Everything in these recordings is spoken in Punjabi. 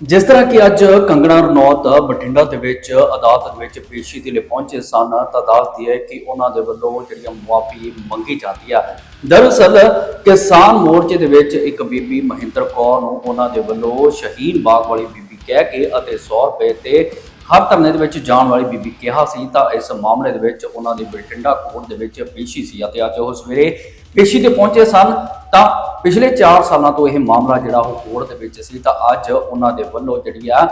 ਜਿਸ ਤਰ੍ਹਾਂ ਕਿ ਅੱਜ ਕੰਗਣਾ ਰਣੌਤ ਬਠਿੰਡਾ ਦੇ ਵਿੱਚ ਅਦਾਲਤ ਦੇ ਵਿੱਚ ਪੇਸ਼ੀ ਦੇ ਲਈ ਪਹੁੰਚੇ ਸਨ, ਤਾਂ ਦੱਸਦੀ ਹੈ ਕਿ ਉਹਨਾਂ ਦੇ ਵੱਲੋਂ ਜਿਹੜੀਆਂ ਮੁਆਫੀ ਮੰਗੀ ਜਾਂਦੀ ਆ। ਦਰਅਸਲ ਕਿਸਾਨ ਮੋਰਚੇ ਦੇ ਵਿੱਚ ਇੱਕ ਬੀਬੀ ਮਹਿੰਦਰ ਕੌਰ ਨੂੰ ਉਹਨਾਂ ਦੇ ਵੱਲੋਂ ਸ਼ਹੀਨ ਬਾਗ ਵਾਲੀ ਬੀਬੀ ਕਹਿ ਕੇ ਅਤੇ 100 ਰੁਪਏ ਤੇ ਹਰ ਧਰਨੇ ਦੇ ਵਿੱਚ ਜਾਣ ਵਾਲੀ ਬੀਬੀ ਕਿਹਾ ਸੀ, ਤਾਂ ਇਸ ਮਾਮਲੇ ਦੇ ਵਿੱਚ ਉਹਨਾਂ ਦੀ ਬਠਿੰਡਾ ਕੋਰਟ ਦੇ ਵਿੱਚ ਪੇਸ਼ੀ ਸੀ ਅਤੇ ਅੱਜ ਉਹ ਸਵੇਰੇ ਪੇਸ਼ੀ ਤੇ ਪਹੁੰਚੇ ਸਨ। ਤਾਂ ਪਿਛਲੇ 4 ਸਾਲਾਂ ਤੋਂ ਇਹ ਮਾਮਲਾ ਜਿਹੜਾ ਉਹ ਕੋਰਟ ਦੇ ਵਿੱਚ ਸੀ, ਤਾਂ ਅੱਜ ਉਹਨਾਂ ਦੇ ਵੱਲੋਂ ਜਿਹੜੀ ਆ,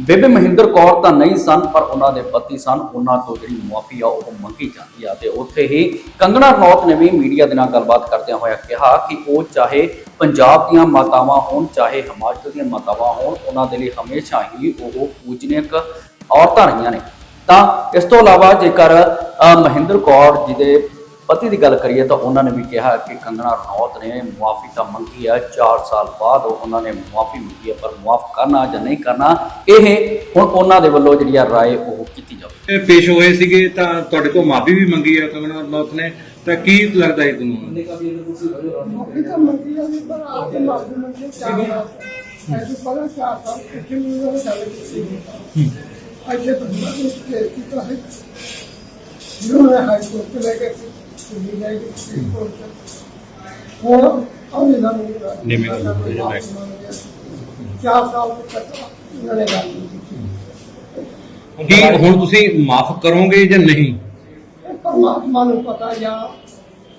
ਬੇਬੇ ਮਹਿੰਦਰ ਕੌਰ ਤਾਂ ਨਹੀਂ ਸਨ, ਪਰ ਉਹਨਾਂ ਦੇ ਪਤੀ ਸਨ, ਉਹਨਾਂ ਤੋਂ ਜਿਹੜੀ ਮੁਆਫੀ ਆ ਉਹ ਮੰਗੀ ਜਾਂਦੀ ਆ। ਤੇ ਉੱਥੇ ਹੀ ਕੰਗਣਾ ਰਣੌਤ ਨੇ ਵੀ ਮੀਡੀਆ ਦੇ ਨਾਲ ਗੱਲਬਾਤ ਕਰਦਿਆਂ ਹੋਇਆ ਕਿਹਾ ਕਿ ਉਹ ਚਾਹੇ ਪੰਜਾਬ ਦੀਆਂ ਮਾਤਾਵਾਂ ਹੋਣ, ਚਾਹੇ ਹਿਮਾਚਲ ਦੀਆਂ ਮਾਤਾਵਾਂ ਹੋਣ, ਉਹਨਾਂ ਦੇ ਲਈ ਹਮੇਸ਼ਾ ਹੀ ਉਹ ਪੂਜਨੀਕ ਔਰਤਾਂ ਰਹੀਆਂ ਨੇ। ਤਾਂ ਇਸ ਤੋਂ ਇਲਾਵਾ ਜੇਕਰ ਮਹਿੰਦਰ ਕੌਰ ਜੀ ਦੇ ਪਤੀ ਦੀ ਗੱਲ ਕਰੀਏ ਤਾਂ ਉਹਨਾਂ ਨੇ ਵੀ ਕਿਹਾ ਕਿ ਕੰਗਣਾ ਰਣੌਤ ਨੇ ਮੁਆਫੀ ਤਾਂ ਮੰਗੀ ਹੈ 4 ਸਾਲ ਬਾਅਦ ਉਹਨਾਂ ਨੇ ਮੁਆਫੀ ਮੰਗੀ ਹੈ ਪਰ ਮੁਆਫ ਕਰਨਾ ਜਾਂ ਨਹੀਂ ਕਰਨਾ ਇਹ ਹੁਣ ਉਹਨਾਂ ਦੇ ਵੱਲੋਂ ਜਿਹੜੀ ਆ ਰਾਏ ਉਹ ਕੀਤੀ ਜਾਵੇ। ਇਹ ਪੇਸ਼ ਹੋਏ ਸੀਗੇ ਤਾਂ ਤੁਹਾਡੇ ਤੋਂ ਮਾਫੀ ਵੀ ਮੰਗੀ ਹੈ ਕੰਗਣਾ ਰਣੌਤ ਨੇ ਤਾਂ ਕੀ ਲੱਗਦਾ ਹੈ ਤੁਹਾਨੂੰ? ਮੌਕੇ ਤਾਂ ਮੰਗੀ ਆ ਪਰ ਆਪ ਤੇ ਮਾਫੀ ਮੰਗੀ ਚਾਹ ਐਸੇ ਪਤਾ ਚਾਹ ਸਾਲ ਕਿੱਥੇ ਨਹੀਂ ਉਹ ਗੱਲ ਕੀਤੀ ਅੱਛੇ ਤਾਂ ਮੈਂ ਇਸ ਕੇ ਕੀਤਾ ਹੈ ਜਿਹਨੂੰ ਹਾਈ ਕੋਰਟ ਤੇ ਲੈ ਕੇ ਚਾਰ ਸਾਲ ਤੱਕ ਇਹਨਾਂ ਨੇ ਗੱਲ ਨਹੀਂ ਕੀਤੀ ਕੀ ਹੁਣ ਤੁਸੀਂ ਮਾਫ ਕਰੋਗੇ ਜਾਂ ਨਹੀਂ? ਪਰਮਾਤਮਾ ਨੂੰ ਪਤਾ ਜਾਂ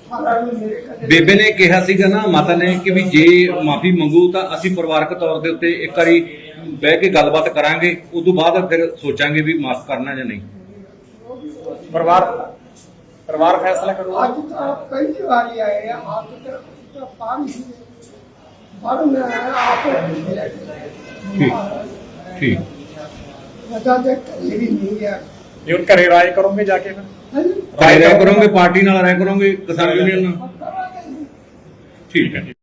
ਸਾਰਾ ਨੂੰ ਮੇਰੇ ਕਦੇ ਬੇਬੇ ਨੇ ਕਿਹਾ ਸੀਗਾ ਨਾ ਮਾਤਾ ਨੇ ਕਿ ਵੀ ਜੇ ਮਾਫੀ ਮੰਗੂ ਤਾਂ ਅਸੀਂ ਪਰਿਵਾਰਕ ਤੌਰ ਦੇ ਉੱਤੇ ਇੱਕ ਵਾਰੀ ਬਹਿ ਕੇ ਗੱਲਬਾਤ ਕਰਾਂਗੇ ਉਸ ਤੋਂ ਬਾਅਦ ਫਿਰ ਸੋਚਾਂਗੇ ਵੀ ਮਾਫ ਕਰਨਾ ਜਾਂ ਨਹੀਂ। ਪਰਿਵਾਰ ਪਰਿਵਾਰ ਫੈਸਲਾ ਕਰੂ ਅੱਜ ਤਾਂ ਪਹਿਲੀ ਵਾਰੀ ਆਏ ਆ ਆਪ ਤਾਂ ਤਾਂ ਪਾਣੀ ਸੀ ਪਰ ਮੈਂ ਆਪ ਠੀਕ ਠੀਕ। ਮਤਾ ਤੇ ਕਰੀ ਵੀ ਨਹੀਂ ਜੇ ਹੁਣ ਘਰੇ ਰਾਏ ਕਰੋਗੇ ਜਾ ਕੇ ਫਿਰ? ਹਾਂਜੀ। ਰਾਏ ਕਰੋਗੇ ਪਾਰਟੀ ਨਾਲ ਰਾਏ ਕਰੋਗੇ ਕਿਸਾਨ ਯੂਨੀਅਨ ਨਾਲ? ਕਰਾਂਗੇ ਠੀਕ ਹੈ। ਜੀ